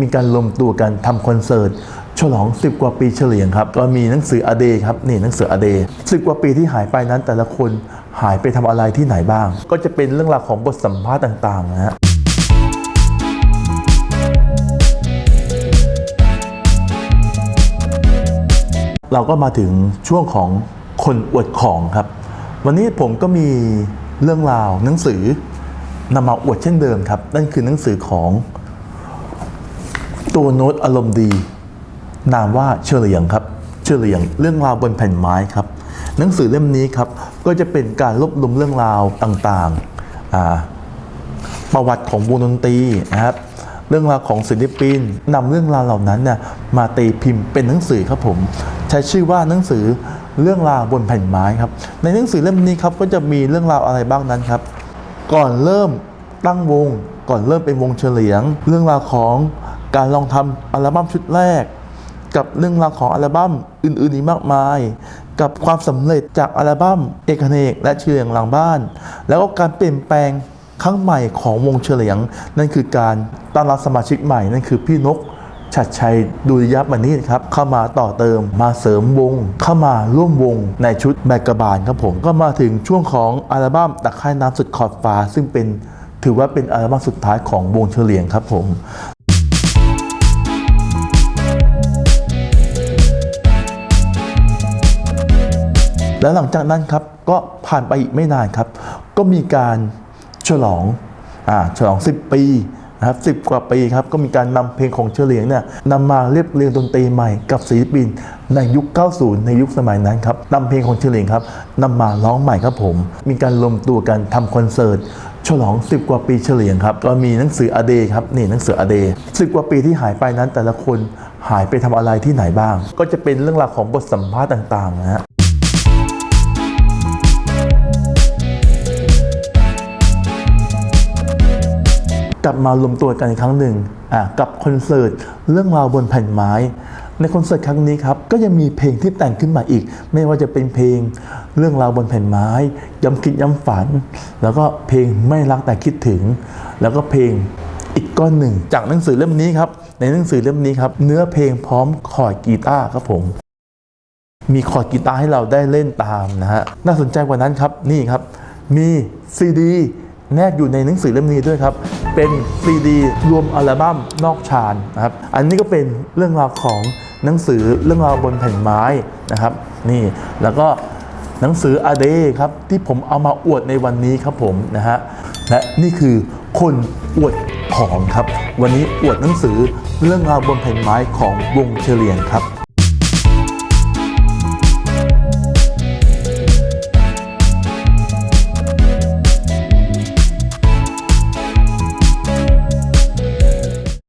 มีการรวมตัวกันทำคอนเสิร์ตฉลอง 10 กว่าปีเฉลี่ยงครับก็มีหนังสืออเดครับนี่หนังสืออเดสิกว่าปีที่หายไปนั้นแต่ละคนหายไปทำอะไรที่ไหนบ้าง ก็จะเป็นเรื่องราวของบทสัมภาษณ์ต่างๆนะฮะเราก็มาถึงช่วงของคนอวดของครับ วันนี้ผมก็มีเรื่องราวหนังสือนำมาอวดเช่นเดิมครับ นั่นคือหนังสือของ ตัวโน้ตอารมณ์ดี นามว่าเฉลียงครับ เฉลียงเรื่องราวบนแผ่นไม้ครับ หนังสือเล่มนี้ครับก็จะเป็นการรวบรวมเรื่องราวต่างๆอ่าประวัติของวงดนตรีนะครับ เรื่องราวของศิลปินนำเรื่องราวเหล่านั้นเนี่ยมาตีพิมพ์เป็นหนังสือครับผม ใช้ชื่อว่าหนังสือเรื่องราวบนแผ่นไม้ครับ ในหนังสือเล่มนี้ครับก็จะมีเรื่องราวอะไรบ้างนั้นครับ ก่อนเริ่มตั้งวง ก่อนเริ่มเป็นวงเฉลียง เรื่องราวของ การลองทำอัลบั้มชุดแรก กับเรื่องราวของอัลบั้มอื่นๆอีกมากมาย กับความสำเร็จจากอัลบั้มเอกเนกและเฉลียงหลังบ้าน แล้วก็การเปลี่ยนแปลงครั้งใหม่ของวงเฉลียง นั่นคือการต้อนรับสมาชิกใหม่นั่นคือพี่นกชัดชัยดุริยบัณฑิตครับเข้ามาต่อเติมมาเสริมวง เข้ามาร่วมวงในชุดแบกกระบาลครับผมก็มาถึงช่วงของอัลบั้มตะไคร่น้ำสุดขอบฟ้า ซึ่งเป็นถือว่าเป็นอัลบั้มสุดท้ายของวงเฉลียงครับผม แล้วหลังจากนั้นครับก็ผ่านไปอีกไม่นานครับ ก็มีการฉลองอ่าฉลอง 10 ปีนะครับ10กว่าปีครับก็มีการนำเพลงของเฉลียงเนี่ยนำมาเรียบเรียงดนตรีใหม่กับศิลปินในยุค 90 ในยุคสมัยนั้นครับนำเพลงของเฉลียงครับนำมาร้องใหม่ครับผม มีการรวมตัวกันทำคอนเสิร์ตฉลอง 10 กว่าปีเฉลียงครับก็มีหนังสืออเดครับนี่หนังสืออเด10กว่าปีที่หายไปนั้นแต่ละคนหายไปทำอะไรที่ไหนบ้าง ก็จะเป็นเรื่องราวของบทสัมภาษณ์ต่างๆนะฮะ กลับมารวมตัวกันอีกครั้งหนึ่งกับคอนเสิร์ตเรื่องราวบนแผ่นไม้ ในคอนเสิร์ตครั้งนี้ครับก็ยังมีเพลงที่แต่งขึ้นมาอีก ไม่ว่าจะเป็นเพลงเรื่องราวบนแผ่นไม้ย้ำคิดย้ำฝัน แล้วก็เพลงไม่รักแต่คิดถึง แล้วก็เพลงอีกก้อนหนึ่งจากหนังสือเล่มนี้ครับในหนังสือเล่มนี้ครับเนื้อเพลงพร้อมคอร์ดกีตาร์ครับผม มีคอร์ดกีตาร์ให้เราได้เล่นตามนะฮะน่าสนใจกว่านั้นครับนี่ครับ มีซีดีแนบอยู่ในหนังสือเล่มนี้ด้วยครับ เป็นซีดีรวมอัลบั้มนอกชานนะครับ อันนี้ก็เป็นเรื่องราวของหนังสือเรื่องราวบนแผ่นไม้นะครับ นี่แล้วก็หนังสืออเดครับที่ผมเอามาอวดในวันนี้ครับผมนะฮะและนี่คือคนอวดของครับ วันนี้อวดหนังสือเรื่องราวบนแผ่นไม้ของวงเฉลียงครับ